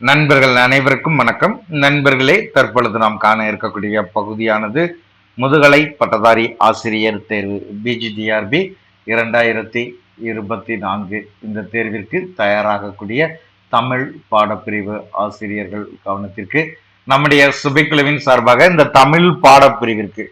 நண்பர்கள் அனைவருக்கும் வணக்கம். நண்பர்களே தற்பொழுது நாம் காண இருக்கக்கூடிய பகுதியானது முதுகலை பட்டதாரி ஆசிரியர் தேர்வு பிஜிடிஆர்பி இரண்டாயிரத்தி இருபத்தி நான்கு. இந்த தேர்விற்கு தயாராகக்கூடிய தமிழ் பாடப்பிரிவு ஆசிரியர்கள் கவனத்திற்கு நம்முடைய சுபைக்குழுவின் சார்பாக இந்த தமிழ் பாடப்பிரிவிற்கு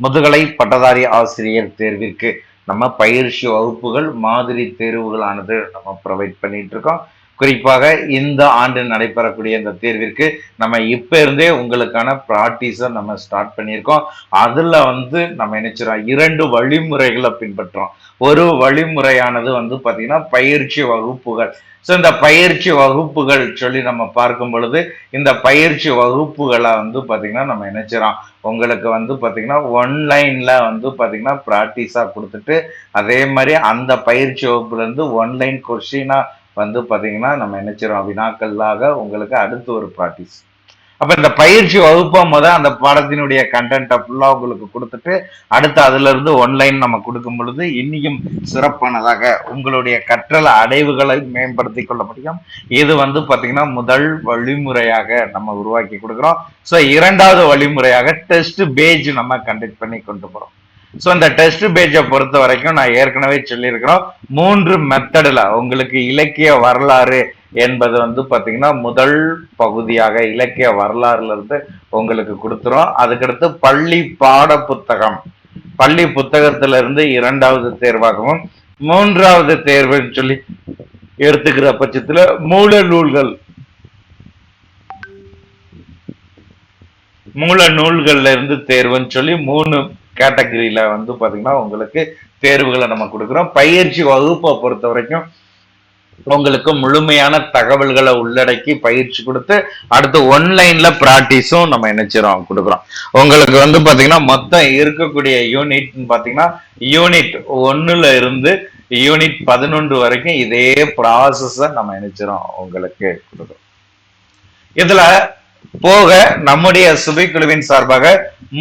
முதுகலை பட்டதாரி ஆசிரியர் தேர்விற்கு நம்ம பயிற்சி வகுப்புகள் மாதிரி தேர்வுகளானது நம்ம ப்ரொவைட் பண்ணிட்டு இருக்கோம். குறிப்பாக இந்த ஆண்டு நடைபெறக்கூடிய இந்த தேர்விற்கு நம்ம இப்ப இருந்தே உங்களுக்கான ப்ராக்டிஸை நம்ம ஸ்டார்ட் பண்ணியிருக்கோம். அதுல வந்து நம்ம நினைச்சிடோம் இரண்டு வழிமுறைகளை பின்பற்றோம். ஒரு வழிமுறையானது வந்து பார்த்திங்கன்னா பயிற்சி வகுப்புகள். ஸோ இந்த பயிற்சி வகுப்புகள் சொல்லி நம்ம பார்க்கும் பொழுது இந்த பயிற்சி வகுப்புகளை வந்து பார்த்திங்கன்னா நம்ம நினைச்சிடோம் உங்களுக்கு வந்து பார்த்தீங்கன்னா ஒன்லைனில் வந்து பார்த்திங்கன்னா ப்ராக்டிஸாக கொடுத்துட்டு அதே மாதிரி அந்த பயிற்சி வகுப்புலேருந்து ஒன்லைன் கொஷினாக வந்து பார்த்தீங்கன்னா நம்ம நினைச்சிரோம் வினாக்களாக உங்களுக்கு அடுத்து ஒரு ப்ராக்டிஸ் அப்போ இந்த பயிற்சி வகுப்பாக முத அந்த பாடத்தினுடைய கண்டென்ட்டை ஃபுல்லாக உங்களுக்கு கொடுத்துட்டு அடுத்து அதுலேருந்து ஒன்லைன் நம்ம கொடுக்கும் பொழுது இன்னியும் சிறப்பானதாக உங்களுடைய கற்றல் அடைவுகளை மேம்படுத்தி கொள்ள முடியும். இது வந்து பார்த்திங்கன்னா முதல் வழிமுறையாக நம்ம உருவாக்கி கொடுக்குறோம். ஸோ இரண்டாவது வழிமுறையாக டெஸ்ட் பேஜ் நம்ம கண்டக்ட் பண்ணி கொண்டு போகிறோம் ஸோ இந்த டெஸ்ட் பேஜை பொறுத்த வரைக்கும் நான் ஏற்கனவே சொல்லியிருக்கிறோம். மூன்று மெத்தடில் உங்களுக்கு இலக்கிய வரலாறு என்பது வந்து பார்த்தீங்கன்னா முதல் பகுதியாக இலக்கிய வரலாறுல இருந்து உங்களுக்கு கொடுத்துரும் அதுக்கடுத்து பள்ளி பாட புத்தகம் பள்ளி புத்தகத்துல இருந்து இரண்டாவது தேர்வாகவும் மூன்றாவது தேர்வுன்னு சொல்லி எடுத்துக்கிற பட்சத்துல மூல நூல்கள். மூல நூல்கள்ல இருந்து தேர்வுன்னு சொல்லி மூணு கேட்டகரியில வந்து பாத்தீங்கன்னா உங்களுக்கு தேர்வுகளை நம்ம கொடுக்குறோம். பயிற்சி வகுப்பை பொறுத்த வரைக்கும் உங்களுக்கு முழுமையான தகவல்களை உள்ளடக்கி பயிற்சி கொடுத்து அடுத்து ஒன்லைன்ல ப்ராக்டிஸும் நம்ம நினைச்சிரோம் கொடுக்குறோம். உங்களுக்கு வந்து பாத்தீங்கன்னா மொத்தம் இருக்கக்கூடிய யூனிட்னு பாத்தீங்கன்னா யூனிட் ஒன்னுல இருந்து யூனிட் பதினொன்று வரைக்கும் இதே ப்ராசஸ நம்ம நினைச்சிரோம் உங்களுக்கு கொடுக்குறோம். இதுல போக நம்முடைய சுபைக்குழுவின் சார்பாக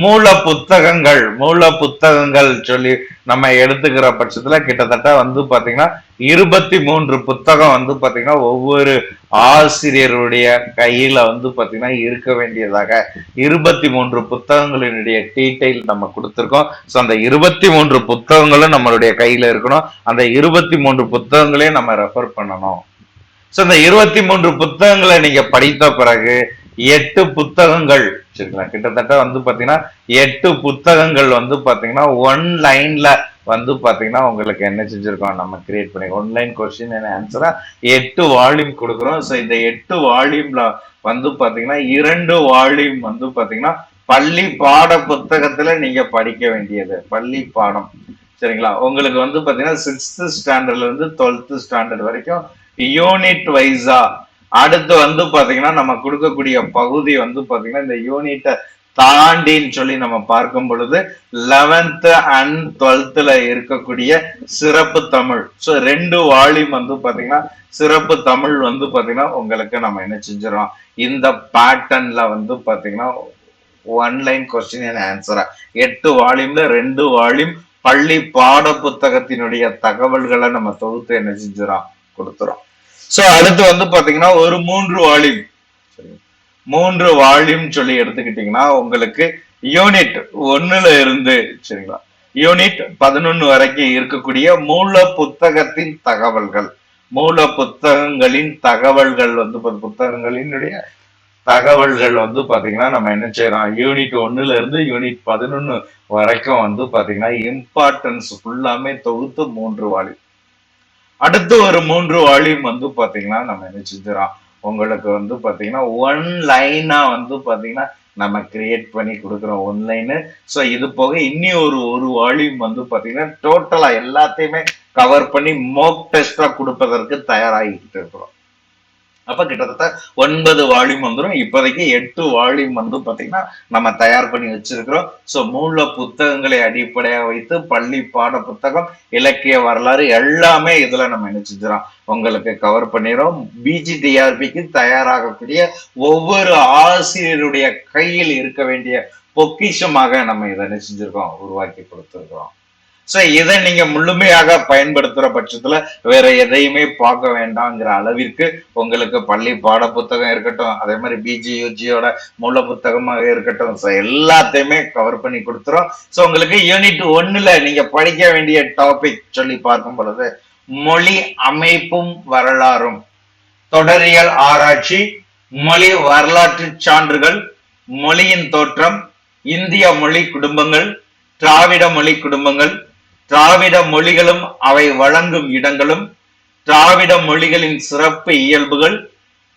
மூல புத்தகங்கள் மூல புத்தகங்கள் சொல்லி நம்ம எடுத்துக்கிற பட்சத்துல கிட்டத்தட்ட வந்து பாத்தீங்கன்னா இருபத்தி மூன்று புத்தகம் வந்து பாத்தீங்கன்னா ஒவ்வொரு ஆசிரியருடைய கையில வந்து பாத்தீங்கன்னா இருக்க வேண்டியதாக இருபத்தி மூன்று புத்தகங்களினுடைய டீட்டெயில் நம்ம கொடுத்துருக்கோம். ஸோ அந்த இருபத்தி மூன்று புத்தகங்களும் நம்மளுடைய கையில இருக்கணும். அந்த இருபத்தி மூன்று புத்தகங்களையும் நம்ம ரெஃபர் பண்ணணும். ஸோ இந்த இருபத்தி மூன்று புத்தகங்களை நீங்க படித்த பிறகு எட்டு புத்தகங்கள் சரிங்களா கிட்டத்தட்ட வந்து பாத்தீங்கன்னா எட்டு புத்தகங்கள் வந்து பாத்தீங்கன்னா ஒன் லைன்ல வந்து பாத்தீங்கன்னா உங்களுக்கு என்ன செஞ்சிருக்கோம் நம்ம கிரியேட் பண்ணி. ஒன்லைன் கொஸ்டின் என்ன ஆன்சரா எட்டு வால்யூம் கொடுக்குறோம். ஸோ இந்த எட்டு வால்யூம்ல வந்து பாத்தீங்கன்னா இரண்டு வால்யூம் வந்து பாத்தீங்கன்னா பள்ளி பாட புத்தகத்துல நீங்க படிக்க வேண்டியது. பள்ளி பாடம். சரிங்களா? உங்களுக்கு வந்து பாத்தீங்கன்னா சிக்ஸ்த் ஸ்டாண்டர்ட்ல இருந்து டுவெல்த் ஸ்டாண்டர்ட் வரைக்கும் யூனிட் வைஸா அடுத்து வந்து பாத்தீங்கன்னா நம்ம கொடுக்கக்கூடிய பகுதி வந்து பாத்தீங்கன்னா இந்த யூனிட்டை தாண்டின்னு சொல்லி நம்ம பார்க்கும் பொழுது லெவன்த்து அண்ட் டுவெல்த்துல இருக்கக்கூடிய சிறப்பு தமிழ். ஸோ ரெண்டு வால்யூம் வந்து பாத்தீங்கன்னா சிறப்பு தமிழ் வந்து பாத்தீங்கன்னா உங்களுக்கு நம்ம என்ன செஞ்சிடறோம்? இந்த பேட்டர்ன்ல வந்து பாத்தீங்கன்னா ஒன்லைன் கொஸ்டின் அண்ட் ஆன்சரா எட்டு வால்யூம்ல ரெண்டு வால்யூம் பள்ளி பாட புத்தகத்தினுடைய தகவல்களை நம்ம தொகுத்து என்ன செஞ்சிடறோம்? கொடுத்துறோம் சோ அடுத்து வந்து பாத்தீங்கன்னா ஒரு மூன்று வால்யூம் மூன்று வால்யூம் சொல்லி எடுத்துக்கிட்டீங்கன்னா உங்களுக்கு யூனிட் ஒண்ணுல இருந்து சரிங்களா? யூனிட் பதினொன்னு வரைக்கும் இருக்கக்கூடிய மூல புத்தகத்தின் தகவல்கள். மூல புத்தகங்களின் தகவல்கள் வந்து புத்தகங்களினுடைய தகவல்கள் வந்து பாத்தீங்கன்னா நம்ம என்ன செய்யறோம்? யூனிட் ஒன்னுல இருந்து யூனிட் பதினொன்னு வரைக்கும் வந்து பாத்தீங்கன்னா இம்பார்ட்டன்ஸ் ஃபுல்லாமே தொகுத்து மூன்று வால்யூம் அடுத்து ஒரு மூன்று வால்யூம் வந்து பாத்தீங்கன்னா நம்ம என்ன செஞ்சிடறோம்? உங்களுக்கு வந்து பாத்தீங்கன்னா ஒன் லைனா வந்து பாத்தீங்கன்னா நம்ம கிரியேட் பண்ணி கொடுக்குறோம் ஒன்லைனு ஸோ இது போக இன்னி ஒரு ஒரு வால்யூம் வந்து பாத்தீங்கன்னா டோட்டலா எல்லாத்தையுமே கவர் பண்ணி மோக் டெஸ்டா கொடுப்பதற்கு தயாராகிட்டு இருக்கிறோம். அப்ப கிட்டத்தட்ட ஒன்பது வால்யூம் வந்துடும் இப்போதைக்கு எட்டு வால்யூம் வந்து பாத்தீங்கன்னா நம்ம தயார் பண்ணி வச்சிருக்கிறோம். ஸோ மூல புத்தகங்களை அடிப்படையாக வைத்து பள்ளி பாட புத்தகம் இலக்கிய வரலாறு எல்லாமே இதுல நம்ம நினைச்சிக்கிறோம் உங்களுக்கு கவர் பண்ணிடுறோம். பிஜிடிஆர்பிக்கு தயாராகக்கூடிய ஒவ்வொரு ஆசிரியருடைய கையில் இருக்க வேண்டிய பொக்கிஷமாக நம்ம இதை செஞ்சிருக்கோம்? உருவாக்கி கொடுத்துருக்கிறோம். சோ இதை நீங்க முழுமையாக பயன்படுத்துற பட்சத்துல வேற எதையுமே பார்க்க வேண்டாங்கிற அளவிற்கு உங்களுக்கு பள்ளி பாட புத்தகம் இருக்கட்டும் அதே மாதிரி பிஜியூஜியோட மூல புத்தகமாக இருக்கட்டும் ஸோ எல்லாத்தையுமே கவர் பண்ணி கொடுத்துரும் ஸோ உங்களுக்கு யூனிட் ஒன்னுல நீங்க படிக்க வேண்டிய டாபிக் சொல்லி பார்க்கும் பொழுது மொழி அமைப்பும் வரலாறும் தொடரியல் ஆராய்ச்சி மொழி வரலாற்று சான்றுகள் மொழியின் தோற்றம் இந்திய மொழி குடும்பங்கள் திராவிட மொழி குடும்பங்கள் திராவிட மொழிகளும் அவை வழங்கும் இடங்களும் திராவிட மொழிகளின் சிறப்பு இயல்புகள்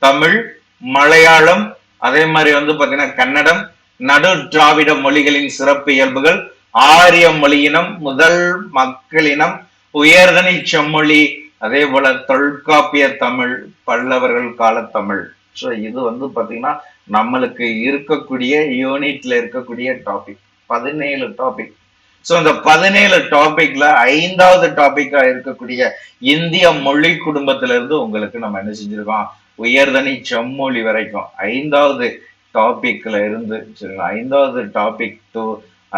தமிழ் மலையாளம் அதே மாதிரி வந்து பாத்தீங்கன்னா கன்னடம் நடு திராவிட மொழிகளின் சிறப்பு இயல்புகள் ஆரிய மொழியினம் முதல் மக்களினம் உயர்தனி செம்மொழி அதே போல தொல்காப்பிய தமிழ் பல்லவர்கள் கால தமிழ். ஸோ இது வந்து பாத்தீங்கன்னா நம்மளுக்கு இருக்கக்கூடிய யூனிட்ல இருக்கக்கூடிய டாபிக் பதினேழு டாபிக் ஸோ இந்த பதினேழு டாபிக்ல ஐந்தாவது டாபிக்கா இருக்கக்கூடிய இந்திய மொழி குடும்பத்திலிருந்து உங்களுக்கு நம்ம என்ன செஞ்சிருக்கோம்? உயர்தனி செம்மொழி வரைக்கும் ஐந்தாவது டாபிக்ல இருந்து சரிங்களா ஐந்தாவது டாபிக் டு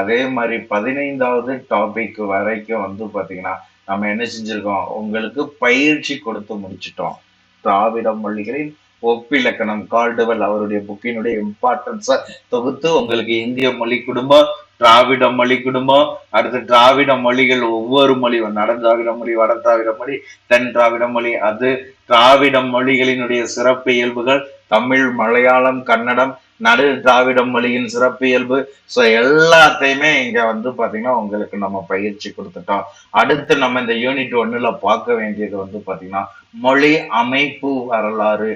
அதே மாதிரி பதினைந்தாவது டாபிக் வரைக்கும் வந்து பாத்தீங்கன்னா நம்ம என்ன செஞ்சிருக்கோம்? உங்களுக்கு பயிற்சி கொடுத்து முடிச்சிட்டோம். திராவிட மொழிகளின் ஒப்பிலக்கணம் கால்டுவல் அவருடைய புக்கினுடைய இம்பார்ட்டன்ஸை தொகுத்து உங்களுக்கு இந்திய மொழி குடும்பம் திராவிட மொழி குடும்பம் அடுத்து திராவிட மொழிகள் ஒவ்வொரு மொழி நட திராவிட மொழி வட திராவிட மொழி தென் திராவிட மொழி அது திராவிட மொழிகளினுடைய சிறப்பு இயல்புகள். தமிழ் மலையாளம் கன்னடம் நடு திராவிட மொழியின் சிறப்பு இயல்பு. ஸோ எல்லாத்தையுமே இங்க வந்து பாத்தீங்கன்னா உங்களுக்கு நம்ம பயிற்சி கொடுத்துட்டோம். அடுத்து நம்ம இந்த யூனிட் ஒன்னுல பார்க்க வேண்டியது வந்து பாத்தீங்கன்னா மொழி அமைப்பு வரலாறு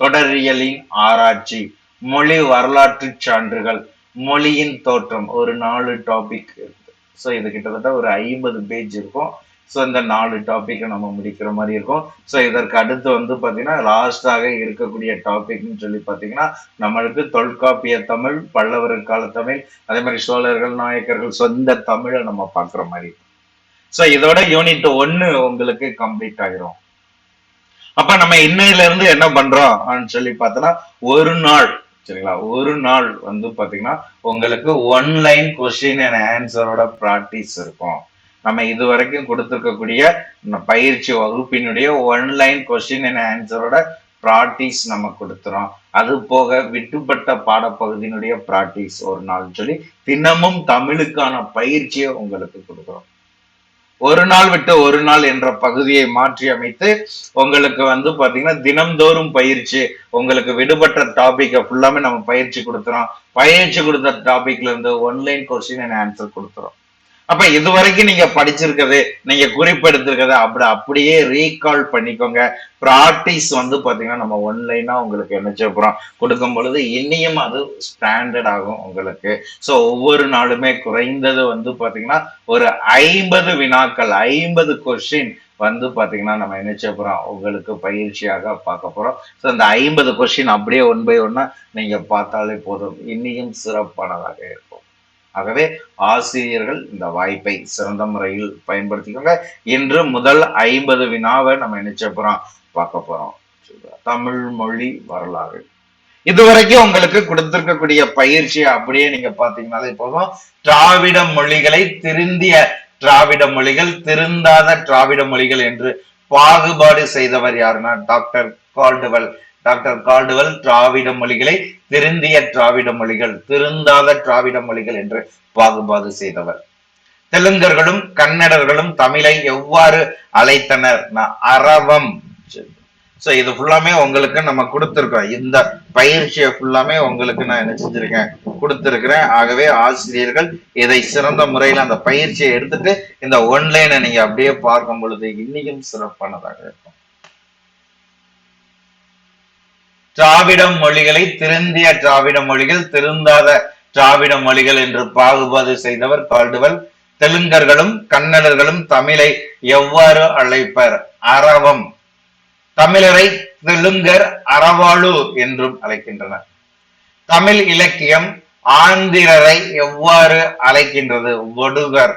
தொடரியலின் ஆராய்ச்சி மொழி வரலாற்று சான்றுகள். மொழியின் தோற்றம். ஒரு நாலு டாபிக் இருக்கு. ஸோ இது கிட்டத்தட்ட ஒரு ஐம்பது பேஜ் இருக்கும். ஸோ இந்த நாலு டாப்பிக்கை நம்ம முடிக்கிற மாதிரி இருக்கும். ஸோ இதற்கு அடுத்து வந்து பார்த்தீங்கன்னா லாஸ்டாக இருக்கக்கூடிய டாபிக்னு சொல்லி பார்த்தீங்கன்னா நம்மளுக்கு தொல்காப்பிய தமிழ் பல்லவர் கால தமிழ் அதே மாதிரி சோழர்கள் நாயக்கர்கள் சொந்த தமிழை நம்ம பார்க்குற மாதிரி ஸோ இதோட யூனிட் ஒன்று உங்களுக்கு கம்ப்ளீட் ஆகிரும் அப்போ நம்ம இன்னையில இருந்து என்ன பண்றோம் சொல்லி பார்த்தோன்னா ஒரு நாள் சரிங்களா? ஒரு நாள் வந்து பாத்தீங்கன்னா உங்களுக்கு ஒன்லைன் கொஸ்டின் அண்ட் ஆன்சரோட ப்ராக்டிஸ் இருக்கும். நம்ம இது வரைக்கும் கொடுத்துருக்கக்கூடிய பயிற்சி வகுப்பினுடைய ஒன்லைன் கொஸ்டின் அண்ட் ஆன்சரோட ப்ராக்டிஸ் நம்ம கொடுத்துறோம். அது போக விட்டுப்பட்ட பாடப்பகுதியினுடைய ப்ராக்டிஸ் ஒரு நாள் சொல்லி தினமும் தமிழுக்கான பயிற்சியை உங்களுக்கு கொடுக்குறோம். ஒரு நாள் விட்டு ஒரு நாள் என்ற பகுதியை மாற்றி அமைத்து உங்களுக்கு வந்து பாத்தீங்கன்னா தினம்தோறும் பயிற்சி உங்களுக்கு விடுபட்ட டாபிக்கை ஃபுல்லாமே நம்ம பயிற்சி கொடுத்துறோம். பயிற்சி கொடுத்த டாபிக்ல இருந்து ஒன்லைன் கொஸ்டின் அண்ட் ஆன்சர் கொடுத்துறோம். அப்ப இது வரைக்கும் நீங்க படிச்சிருக்கிறது நீங்க குறிப்பெடுத்திருக்கிறது அப்படி அப்படியே ரீகால் பண்ணிக்கோங்க. ப்ராக்டிஸ் வந்து பாத்தீங்கன்னா நம்ம ஒன்லைனா உங்களுக்கு என்ன கொடுக்கும் பொழுது இன்னியும் அது ஸ்டாண்டர்ட் ஆகும் உங்களுக்கு. ஸோ ஒவ்வொரு நாளுமே குறைந்தது வந்து பாத்தீங்கன்னா ஒரு ஐம்பது வினாக்கள் ஐம்பது கொஸ்டின் வந்து பாத்தீங்கன்னா நம்ம என்ன செய்ய போறோம் உங்களுக்கு பயிற்சியாக பார்க்க போறோம். ஸோ அந்த ஐம்பது கொஸ்டின் அப்படியே ஒன் பை ஒன்னா நீங்க பார்த்தாலே போதும். இன்னியும் சிறப்பானதாக இருக்கும். ஆகவே ஆசிரியர்கள் இந்த வாய்ப்பை சிறந்த முறையில் பயன்படுத்திக்கோங்க. இன்று முதல் ஐம்பது வினாவை நம்ம நினைச்ச போறோம்? பார்க்க போறோம். தமிழ் மொழி வரலாறு. இதுவரைக்கும் உங்களுக்கு கொடுத்திருக்கக்கூடிய பயிற்சியை அப்படியே நீங்க பாத்தீங்கன்னா போதும். திராவிட மொழிகளை திருந்திய திராவிட மொழிகள் திருந்தாத திராவிட மொழிகள் என்று பாகுபாடு செய்தவர் யாருன்னா டாக்டர் கால்டுவல் டாக்டர் கால்டுவல் திராவிட மொழிகளை திருந்திய திராவிட மொழிகள் திருந்தாத திராவிட மொழிகள் என்று பாகுபாடு செய்தவர். தெலுங்கர்களும் கன்னடர்களும் தமிழை எவ்வாறு அழைத்தனர்? அரவம் சோ இது ஃபுல்லாமே உங்களுக்கு நம்ம கொடுத்துருக்கோம் இந்த பயிற்சியை ஃபுல்லாமே உங்களுக்கு நான் என்ன செஞ்சிருக்கேன்? கொடுத்துருக்கிறேன். ஆகவே ஆசிரியர்கள் இதை சிறந்த முறையில் அந்த பயிற்சியை எடுத்துட்டு இந்த ஒன்லைனை நீங்க அப்படியே பார்க்கும் பொழுது இன்னையும் சிறப்பானதாக இருக்கும். திராவிட மொழிகளை திருந்திய திராவிட மொழிகள் திருந்தாத திராவிட மொழிகள் என்று பாகுபாடு செய்தவர் கால்டுவல் தெலுங்கர்களும் கன்னடர்களும் தமிழை எவ்வாறு அழைப்பர்? அரவம். தமிழரை தெலுங்கர் அறவாளு என்றும் அழைக்கின்றனர். தமிழ் இலக்கியம் ஆந்திரரை எவ்வாறு அழைக்கின்றது? ஒடுகர்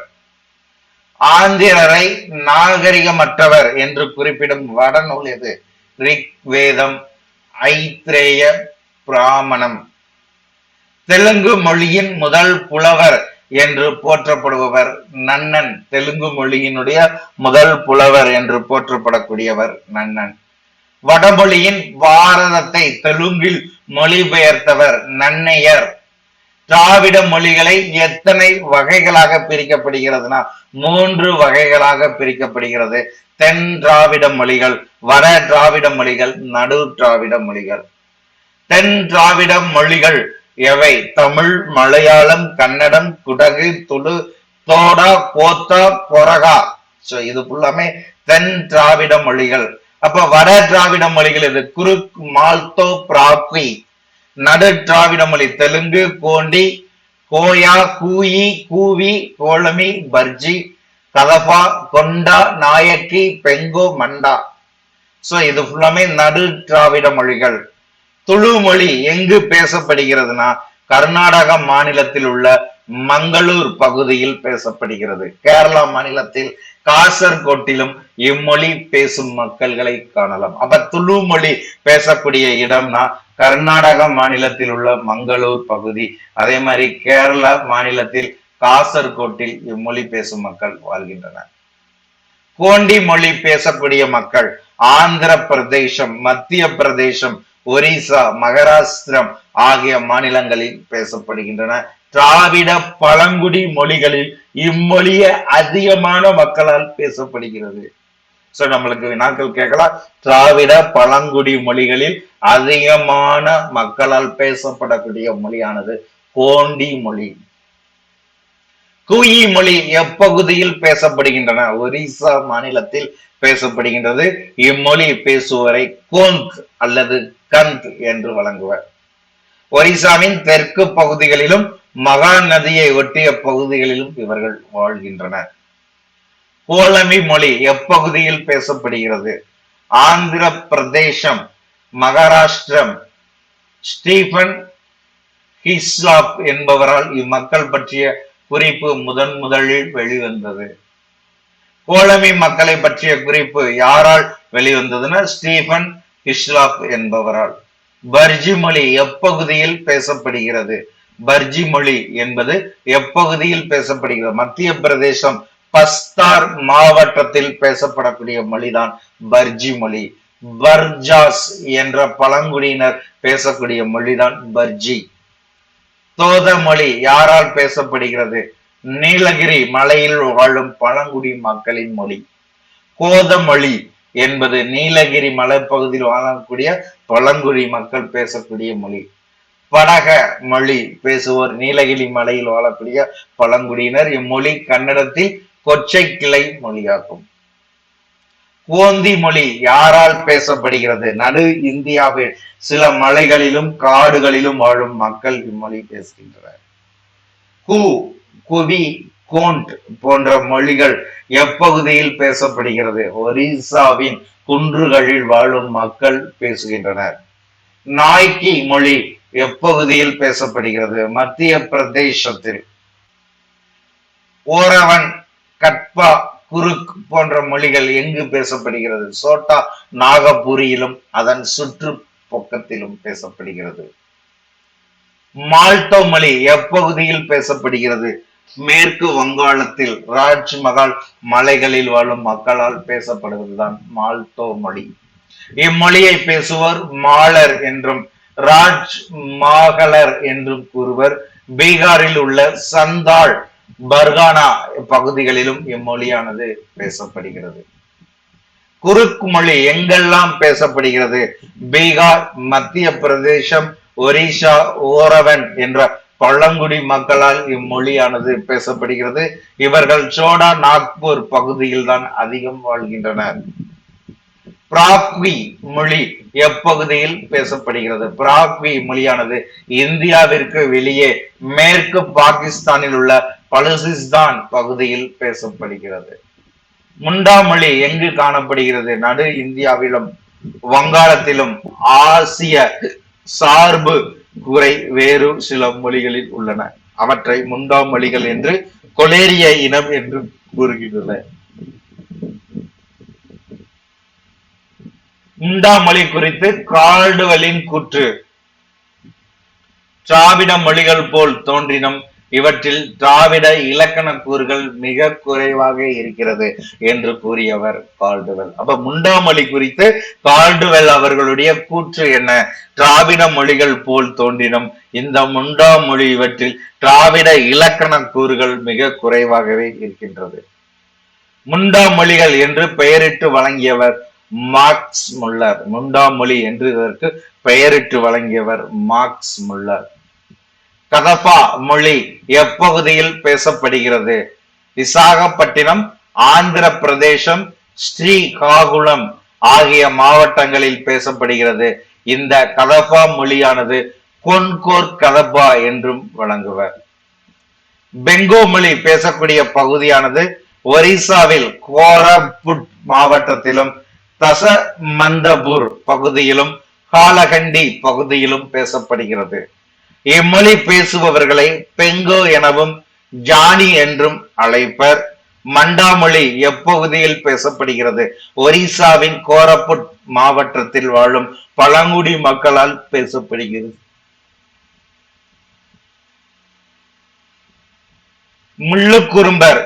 ஆந்திரரை நாகரிகமற்றவர் என்று குறிப்பிடும் வடநூல் எது? ரிக் வேதம் ஐத்ரேய பிராமணம். தெலுங்கு மொழியின் முதல் புலவர் என்று போற்றப்படுபவர் நன்னன். தெலுங்கு மொழியினுடைய முதல் புலவர் என்று போற்றப்படக்கூடியவர் நன்னன். வடமொழியின் பாரதத்தை தெலுங்கில் மொழிபெயர்த்தவர் நன்னையர். திராவிட மொழிகளை எத்தனை வகைகளாக பிரிக்கப்படுகிறதுனா மூன்று வகைகளாக பிரிக்கப்படுகிறது. தென் திராவிட மொழிகள் வட திராவிட மொழிகள் நடு திராவிட மொழிகள். தென் திராவிட மொழிகள் எவை? தமிழ் மலையாளம் கன்னடம் குடகு துளு தோடா போத்தா பொறகா சோ இது ஃபுல்லாமே தென் திராவிட மொழிகள். அப்ப வட திராவிட மொழிகள் இது குருக் மால்தோ பிராப்பி நடு திராவிடமொழி தெலுங்கு கோண்டி கோயா கூயி கூவி கோளமி பர்ஜி கதபா கொண்டா நாயக்கி பெங்கோ மண்டா. சோ இது ஃபுல்லாமே நடு திராவிட மொழிகள் துளு மொழி எங்கு பேசப்படுகிறதுனா கர்நாடக மாநிலத்தில் உள்ள மங்களூர் பகுதியில் பேசப்படுகிறது. கேரளா மாநிலத்தில் காசர்கோட்டிலும் இம்மொழி பேசும் மக்கள்களை காணலாம். அப்ப துளு மொழி பேசக்கூடிய இடம்னா கர்நாடக மாநிலத்தில் உள்ள மங்களூர் பகுதி அதே மாதிரி கேரளா மாநிலத்தில் காசர்கோட்டில் இம்மொழி பேசும் மக்கள் வாழ்கின்றனர். கோண்டி மொழி பேசக்கூடிய மக்கள் ஆந்திர பிரதேசம் மத்திய பிரதேசம் ஒரிசா மகாராஷ்டிரம் ஆகிய மாநிலங்களில் பேசப்படுகின்றன. திராவிட பழங்குடி மொழிகளில் இம்மொழிய அதிகமான மக்களால் பேசப்படுகிறது. சோ நம்மளுக்கு வினாக்கள் கேட்கலாம். திராவிட பழங்குடி மொழிகளில் அதிகமான மக்களால் பேசப்படக்கூடிய மொழியானது கோண்டி மொழி. குயி மொழி எப்பகுதியில் பேசப்படுகின்றன? ஒரிசா மாநிலத்தில் பேசப்படுகின்றது. இம்மொழி பேசுவரை கோந்த் அல்லது கந்த் என்று வழங்குவர். ஒரிசாவின் தெற்கு பகுதிகளிலும் மகா நதியை ஒட்டிய பகுதிகளிலும் இவர்கள் வாழ்கின்றனர். கோலமி மொழி எப்பகுதியில் பேசப்படுகிறது? ஆந்திர பிரதேசம் மகாராஷ்டிரம் ஸ்டீபன் ஹிஸ்லாப் என்பவரால் இம்மக்கள் பற்றிய குறிப்பு முதன் முதலில் வெளிவந்தது. கோலமி மக்களை பற்றிய குறிப்பு யாரால் வெளிவந்ததுன்னா ஸ்டீபன் ஹிஸ்லாப் என்பவரால். பர்ஜி மொழி எப்பகுதியில் பேசப்படுகிறது? பர்ஜி மொழி என்பது எப்பகுதியில் பேசப்படுகிறது? மத்திய பிரதேசம் பஸ்தார் மாவட்டத்தில் பேசப்படக்கூடிய மொழிதான் பர்ஜி மொழி. பர்ஜாஸ் என்ற பழங்குடியினர் பேசக்கூடிய மொழிதான் பர்ஜி. தோத மொழி யாரால் பேசப்படுகிறது? நீலகிரி மலையில் வாழும் பழங்குடி மக்களின் மொழி. கோத மொழி என்பது நீலகிரி மலைப்பகுதியில் வாழக்கூடிய பழங்குடி மக்கள் பேசக்கூடிய மொழி. வடக மொழி பேசுவோர் நீலகிரி மலையில் வாழக்கூடிய பழங்குடியினர். இம்மொழி கன்னடத்தில் கொச்சை கிளை மொழியாகும். கோந்தி மொழி யாரால் பேசப்படுகிறது? நடு இந்தியாவில் சில மலைகளிலும் காடுகளிலும் வாழும் மக்கள் இம்மொழி பேசுகின்றனர். கு குவி கோண்ட் போன்ற மொழிகள் எப்பகுதியில் பேசப்படுகிறது? ஒரிசாவின் குன்றுகளில் வாழும் மக்கள் பேசுகின்றனர். நாய்க்கி மொழி எப்பகுதியில் பேசப்படுகிறது? மத்திய பிரதேசத்தில். ஓரவன் கட்பா குருக் போன்ற மொழிகள் எங்கு பேசப்படுகிறது? சோட்டா நாகபுரியிலும் அதன் சுற்று பக்கத்திலும் பேசப்படுகிறது. மால்டோ மொழி எப்பகுதியில் பேசப்படுகிறது? மேற்கு வங்காளத்தில் ராஜ்மகால் மலைகளில் வாழும் மக்களால் பேசப்படுவதுதான் மால்டோ மொழி. இம்மொழியை பேசுவோர் மாலர் என்றும் ராஜ் மாகலர் என்றும் கூறுவர். பீகாரில் உள்ள சந்தாள் பர்கானா பகுதிகளிலும் இம்மொழியானது பேசப்படுகிறது. குறுக் மொழி எங்கெல்லாம் பேசப்படுகிறது? பீகார் மத்திய பிரதேசம் ஒரிசா ஓரவன் என்ற பழங்குடி மக்களால் இம்மொழியானது பேசப்படுகிறது. இவர்கள் சோடா நாக்பூர் பகுதியில் தான் அதிகம் வாழ்கின்றனர். பிராக்வி மொழி எப்பகுதியில் பேசப்படுகிறது? பிராக்வி மொழியானது இந்தியாவிற்கு வெளியே மேற்கு பாகிஸ்தானில் உள்ள பலுசிஸ்தான் பகுதியில் பேசப்படுகிறது. முண்டா மொழி எங்கு காணப்படுகிறது? நடு இந்தியாவிலும் வங்காளத்திலும். ஆசிய சார்பு குறை வேறு சில மொழிகளில் உள்ளன. அவற்றை முண்டா மொழிகள் என்று கொலேரிய இனம் என்று கூறுகின்றன. உண்டா மொழி குறித்து கால்டுவலின் கூற்று. திராவிட மொழிகள் போல் தோன்றினும் இவற்றில் திராவிட இலக்கண கூறுகள் மிக குறைவாக இருக்கிறது என்று கூறியவர் கால்டுவெல் அப்ப முண்டாமொழி குறித்து கால்டுவெல் அவர்களுடைய கூற்று என்ன? திராவிட மொழிகள் போல் தோன்றினும் இந்த முண்டாமொழி இவற்றில் திராவிட இலக்கண கூறுகள் மிக குறைவாகவே இருக்கின்றது. முண்டாமொழிகள் என்று பெயரிட்டு வழங்கியவர் மார்க்ஸ் முல்லர் முண்டாமொழி என்று இதற்கு பெயரிட்டு வழங்கியவர் மார்க்ஸ் முல்லர். கதபா மொழி எப்பகுதியில் பேசப்படுகிறது? விசாகப்பட்டினம் ஆந்திர பிரதேசம் ஸ்ரீகாகுளம் ஆகிய மாவட்டங்களில் பேசப்படுகிறது. இந்த கதபா மொழியானது கொன்கோர் கதபா என்றும் வழங்குவர். பெங்கோ மொழி பேசக்கூடிய பகுதியானது ஒரிசாவில் கோரபுட் மாவட்டத்திலும் தச மந்தபூர் பகுதியிலும் காலகண்டி பகுதியிலும் பேசப்படுகிறது. இம்மொழி பேசுபவர்களை பெங்கோ எனவும் ஜானி என்றும் அழைப்பர். மண்டாமொழி எப்பகுதியில் பேசப்படுகிறது? ஒரிசாவின் கோரப்புட் மாவட்டத்தில் வாழும் பழங்குடி மக்களால் பேசப்படுகிறது. முள்ளுக்குறும்பர்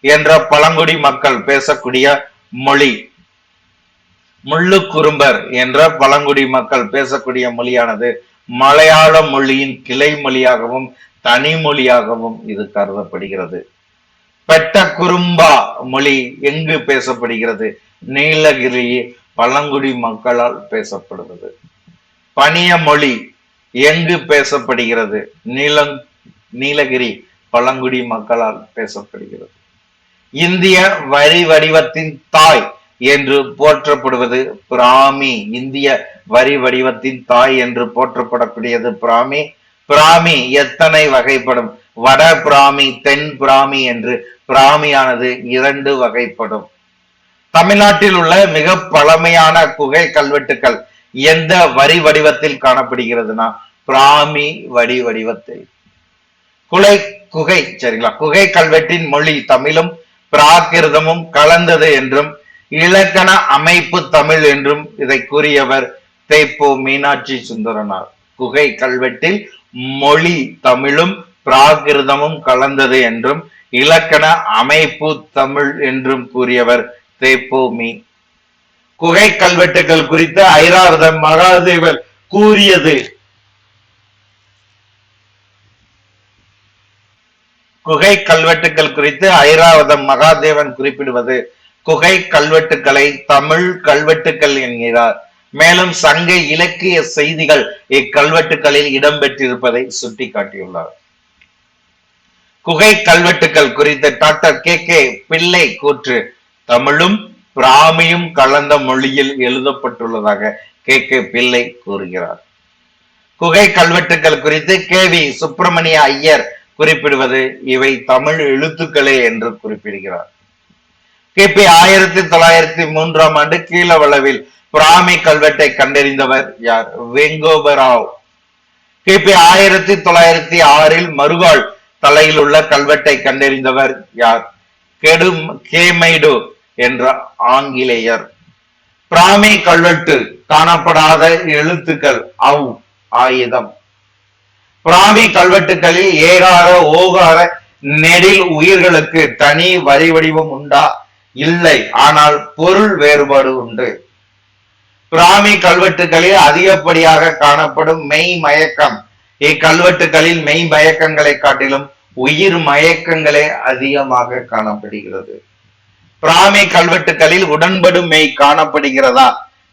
என்ற பழங்குடி மக்கள் பேசக்கூடிய மொழி முள்ளுக்குறும்பர் என்ற பழங்குடி மக்கள் பேசக்கூடிய மொழியானது மலையாள மொழியின் கிளை மொழியாகவும் தனி மொழியாகவும் இது கருதப்படுகிறது. பெட்ட குறும்பா மொழி எங்கு பேசப்படுகிறது? நீலகிரி பழங்குடி மக்களால் பேசப்படுவது. பனிய மொழி எங்கு பேசப்படுகிறது? நீலம் நீலகிரி பழங்குடி மக்களால் பேசப்படுகிறது. இந்திய வரி வடிவத்தின் தாய் என்று போற்றப்படுவது பிராமி இந்திய வரி வடிவத்தின் தாய் என்று போற்றப்படக்கூடியது பிராமி. பிராமி எத்தனை வகைப்படும்? வட பிராமி தென் பிராமி என்று பிராமியானது இரண்டு வகைப்படும். தமிழ்நாட்டில் உள்ள மிக பழமையான குகை கல்வெட்டுக்கள் எந்த வரி வடிவத்தில் காணப்படுகிறதுனா? பிராமி வரி வடிவத்தில். குலை குகை சரிங்களா? குகை கல்வெட்டின் மொழி தமிழும் பிராகிருதமும் கலந்தது என்றும் இலக்கண அமைப்பு தமிழ் என்றும் இதை கூறியவர் தேப்போ மீனாட்சி சுந்தரனார். குகை கல்வெட்டில் மொழி தமிழும் பிராகிருதமும் கலந்தது என்றும் இலக்கண அமைப்பு தமிழ் என்றும் கூறியவர் தேப்போ மீ. குகை கல்வெட்டுகள் குறித்து ஐராவத மகாதேவர் கூறியது. குகை கல்வெட்டுகள் குறித்து ஐராவதம் மகாதேவன் குறிப்பிடுவது குகை கல்வெட்டுக்களை தமிழ் கல்வெட்டுக்கள் என்கிறார். மேலும் சங்க இலக்கிய செய்திகள் இக்கல்வெட்டுகளில் இடம்பெற்றிருப்பதை சுட்டிக்காட்டியுள்ளார். குகை கல்வெட்டுக்கள் குறித்து டாக்டர் கே. கே. பிள்ளை கூற்று தமிழும் பிராமியும் கலந்த மொழியில் எழுதப்பட்டுள்ளதாக கே. கே. பிள்ளை கூறுகிறார். குகை கல்வெட்டுக்கள் குறித்து கே. வி. சுப்பிரமணிய ஐயர் குறிப்பிடுவது இவை தமிழ் எழுத்துக்களே என்று குறிப்பிடுகிறார். கிபி ஆயிரத்தி தொள்ளாயிரத்தி மூன்றாம் ஆண்டு கீழவளவில் பிராமி கல்வெட்டை கண்டறிந்தவர் யார்? வெங்கோபராவ். கிபி ஆயிரத்தி தொள்ளாயிரத்தி ஆறில் மறுகால் தலையில் உள்ள கல்வெட்டை கண்டறிந்தவர் யார்? கெடும் கேமைடு என்ற ஆங்கிலேயர். பிராமி கல்வெட்டு காணப்படாத எழுத்துக்கள் அவ் ஆயுதம். பிராமி கல்வெட்டுகளில் ஏகார ஓகார நெடில் உயிர்களுக்கு தனி வரி வடிவம் உண்டா? இல்லை. ஆனால் பொருள் வேறுபாடு உண்டு. பிராமி கல்வெட்டுகளில் அதிகப்படியாக காணப்படும் மெய் மயக்கம். இக்கல்வெட்டுகளில் மெய் மயக்கங்களை காட்டிலும் உயிர் மயக்கங்களே அதிகமாக காணப்படுகிறது. பிராமி கல்வெட்டுகளில் உடன்படும் மெய் காணப்படுகிறதா?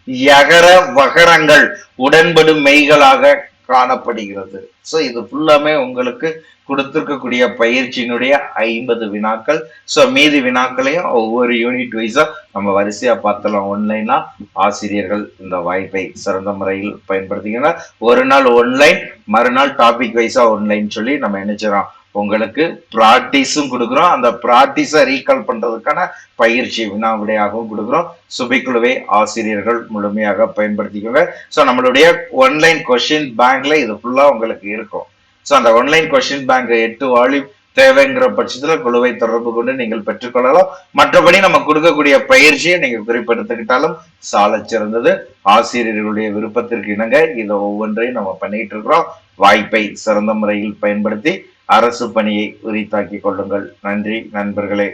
யகர வகரங்கள் உடன்படும் மெய்களாக காணப்படுகிறது. சோ இது ஃபுல்லாமே உங்களுக்கு கொடுத்துருக்கக்கூடிய பயிற்சியினுடைய ஐம்பது வினாக்கள். ஸோ மீதி வினாக்களையும் ஒவ்வொரு யூனிட் வைஸா நம்ம வரிசையா பார்த்தலாம் ஒன்லைனா ஆசிரியர்கள் இந்த வாய்ப்பை சிறந்த முறையில் பயன்படுத்திக்கிறார் ஒரு நாள் ஒன்லைன் மறுநாள் டாபிக் வைஸா ஒன்லைன் சொல்லி நம்ம என்ன உங்களுக்கு ப்ராக்டிஸும் கொடுக்குறோம். அந்த ப்ராக்டிஸை ரீகால் பண்ணுறதுக்கான பயிற்சி வினா விடையாகவும் கொடுக்குறோம். சுபிக்குழுவை ஆசிரியர்கள் முழுமையாக பயன்படுத்திக்கோங்க. ஸோ நம்மளுடைய ஒன்லைன் கொஷின் பேங்க்ல இது ஃபுல்லாக உங்களுக்கு இருக்கும். ஸோ அந்த ஒன்லைன் கொஷின் பேங்க் எட்டு வால்யூம் தேவைங்கிற பட்சத்தில் குழுவை தொடர்பு கொண்டு நீங்கள் பெற்றுக்கொள்ளலாம் மற்றபடி நம்ம கொடுக்கக்கூடிய பயிற்சியை நீங்கள் குறிப்பெடுத்துக்கிட்டாலும் சாலை சிறந்தது. ஆசிரியர்களுடைய விருப்பத்திற்கு இணங்க இதை ஒவ்வொன்றையும் நம்ம பண்ணிட்டு இருக்கிறோம். வாய்ப்பை சிறந்த முறையில் பயன்படுத்தி அரசு பணியை உரித்தாக்கி கொள்ளுங்கள். நன்றி நண்பர்களே.